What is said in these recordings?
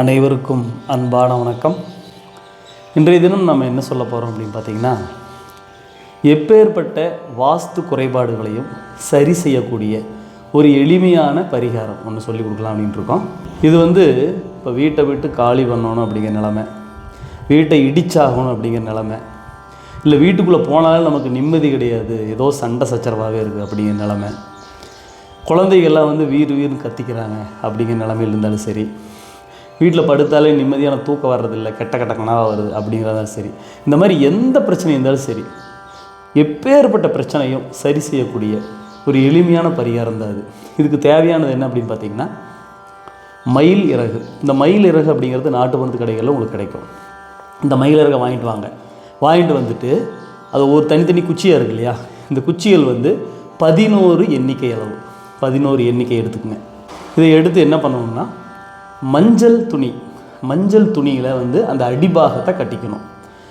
அனைவருக்கும் அன்பான வணக்கம். இன்றைய தினம் நம்ம என்ன சொல்ல போகிறோம் அப்படின்னு பார்த்தீங்கன்னா எப்பேற்பட்ட வாஸ்து குறைபாடுகளையும் சரி செய்யக்கூடிய ஒரு எளிமையான பரிகாரம் ஒன்று சொல்லி கொடுக்கலாம் அப்படின்ட்டு இருக்கோம். இது வந்து இப்போ வீட்டை விட்டு காலி பண்ணணும் அப்படிங்கிற நிலமை வீட்டை இடிச்சாகணும் அப்படிங்கிற நிலமை இல்லை வீட்டுக்குள்ளே போனாலும் நமக்கு நிம்மதி கிடையாது ஏதோ சண்டை சச்சரவாகவே இருக்குது அப்படிங்கிற நிலமை. குழந்தைகள்லாம் வந்து வீர் வீர்னு கத்திக்கிறாங்க அப்படிங்கிற நிலமையில் இருந்தாலும் சரி வீட்டில் படுத்தாலே நிம்மதியான தூக்கம் வர்றதில்லை கெட்ட கெட்ட கனவாக வருது அப்படிங்கிறதாலும் சரி. இந்த மாதிரி எந்த பிரச்சனை இருந்தாலும் சரி எப்பேற்பட்ட பிரச்சனையும் சரி செய்யக்கூடிய ஒரு எளிமையான பரிகாரம் தான் அது. இதுக்கு தேவையானது என்ன அப்படின்னு பார்த்தீங்கன்னா மயில் இறகு. இந்த மயில் இறகு அப்படிங்கிறது நாட்டு மருந்து கடைகளில் உங்களுக்கு கிடைக்கும். இந்த மயில் இறகை வாங்கிட்டு வாங்க. வாங்கிட்டு வந்துட்டு அது ஒரு தனித்தனி குச்சியாக இருக்கு இல்லையா? இந்த குச்சிகள் வந்து பதினோரு எண்ணிக்கை அளவு. பதினோரு எண்ணிக்கை எடுத்துக்கங்க. இதை எடுத்து என்ன பண்ணணும்னா மஞ்சள் துணி. மஞ்சள் துணியில் வந்து அந்த அடிபாகத்தை கட்டிக்கணும்.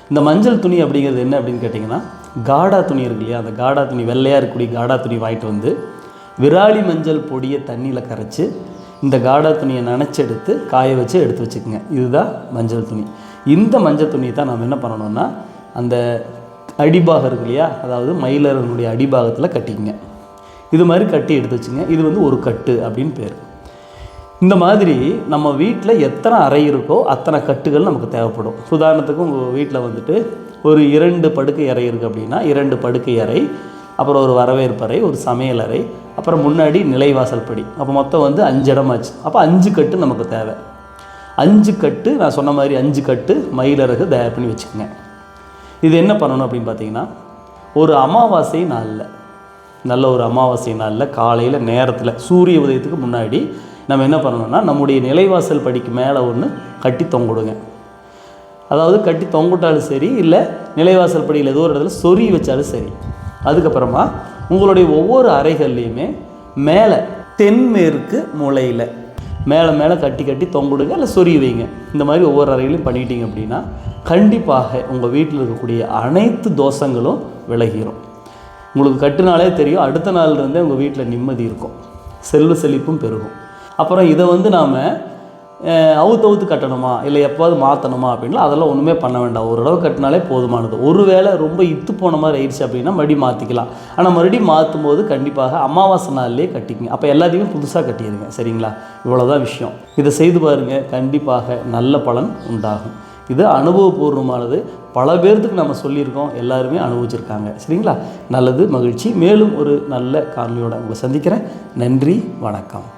இந்த மஞ்சள் துணி அப்படிங்கிறது என்ன அப்படின்னு கேட்டிங்கன்னா காடா துணி இருக்கு இல்லையா? அந்த காடா துணி வெள்ளையாக இருக்கக்கூடிய காடா துணி வாங்கிட்டு வந்து விராலி மஞ்சள் பொடியை தண்ணியில் கரைச்சி இந்த காடா துணியை நனைச்செடுத்து காய வச்சு எடுத்து வச்சுக்கோங்க. இதுதான் மஞ்சள் துணி. இந்த மஞ்சள் துணியை தான் நம்ம என்ன பண்ணணும்னா அந்த அடிபாகம் இருக்கு இல்லையா? அதாவது மயிலரனுடைய அடிபாகத்தில் கட்டிக்கங்க. இது மாதிரி கட்டி எடுத்து வச்சுங்க இது வந்து ஒரு கட்டு அப்படின்னு பேர். இந்த மாதிரி நம்ம வீட்டில் எத்தனை அறை இருக்கோ அத்தனை கட்டுகள் நமக்கு தேவைப்படும். உதாரணத்துக்கு உங்கள் வீட்டில் வந்துட்டு ஒரு இரண்டு படுக்கை அறை இருக்குது அப்படின்னா இரண்டு படுக்கை அறை அப்புறம் ஒரு வரவேற்பறை ஒரு சமையல் அறை அப்புறம் முன்னாடி நிலைவாசல் படி. அப்போ மொத்தம் வந்து அஞ்சு இடமாச்சு அப்போ அஞ்சு கட்டு நமக்கு தேவை. அஞ்சு கட்டு நான் சொன்ன மாதிரி அஞ்சு கட்டு மயிலறகு தயார் பண்ணி வச்சுக்கோங்க. இது என்ன பண்ணணும் அப்படின்னு பார்த்தீங்கன்னா ஒரு அமாவாசை நாளில் நல்ல ஒரு அமாவாசை நாளில் காலையில் நேரத்தில் சூரிய உதயத்துக்கு முன்னாடி நம்ம என்ன பண்ணணும்னா நம்முடைய நிலைவாசல் படிக்கு மேலே ஒன்று கட்டி தொங்கிடுங்க அதாவது கட்டி தொங்கிட்டாலும் சரி இல்லை நிலைவாசல் படியில் ஏதோ ஒரு இடத்துல சொறி வச்சாலும் சரி. அதுக்கப்புறமா உங்களுடைய ஒவ்வொரு அறைகள்லேயுமே மேலே தென்மேற்கு முளையில் மேலே மேலே கட்டி கட்டி தொங்குடுங்க இல்லை சொறி வைங்க. இந்த மாதிரி ஒவ்வொரு அறைகளையும் பண்ணிட்டீங்க அப்படின்னா கண்டிப்பாக உங்கள் வீட்டில் இருக்கக்கூடிய அனைத்து தோஷங்களும் விலகிடும் உங்களுக்கு கட்டுனாலே தெரியும் அடுத்த நாள்லேருந்தே உங்கள் வீட்டில் நிம்மதி இருக்கும். செல்வ செழிப்பும் பெருகும். அப்புறம் இதை வந்து நாம் அவுத்து அவுத்து கட்டணுமா? இல்லை எப்போது மாற்றணுமா அப்படின்னா அதெல்லாம் ஒன்றுமே பண்ண வேண்டாம். ஒரு தடவை கட்டினாலே போதுமானது. ஒருவேளை ரொம்ப இத்து போன மாதிரி ஆயிடுச்சு அப்படின்னா மறுபடியும் மாற்றிக்கலாம் ஆனால் மறுபடியும் மாற்றும் போது கண்டிப்பாக அமாவாசை நாள்லேயே கட்டிக்கங்க. அப்போ எல்லாத்தையுமே புதுசாக கட்டிடுங்க. சரிங்களா? இவ்வளோதான் விஷயம். இதை செய்து பாருங்கள் கண்டிப்பாக நல்ல பலன் உண்டாகும். இது அனுபவபூர்வமானது. பல பேர்த்துக்கு நம்ம சொல்லியிருக்கோம். எல்லாருமே அனுபவிச்சிருக்காங்க. சரிங்களா? நல்லது மகிழ்ச்சி. மேலும் ஒரு நல்ல காணொலியோட உங்களை சந்திக்கிறேன். நன்றி வணக்கம்.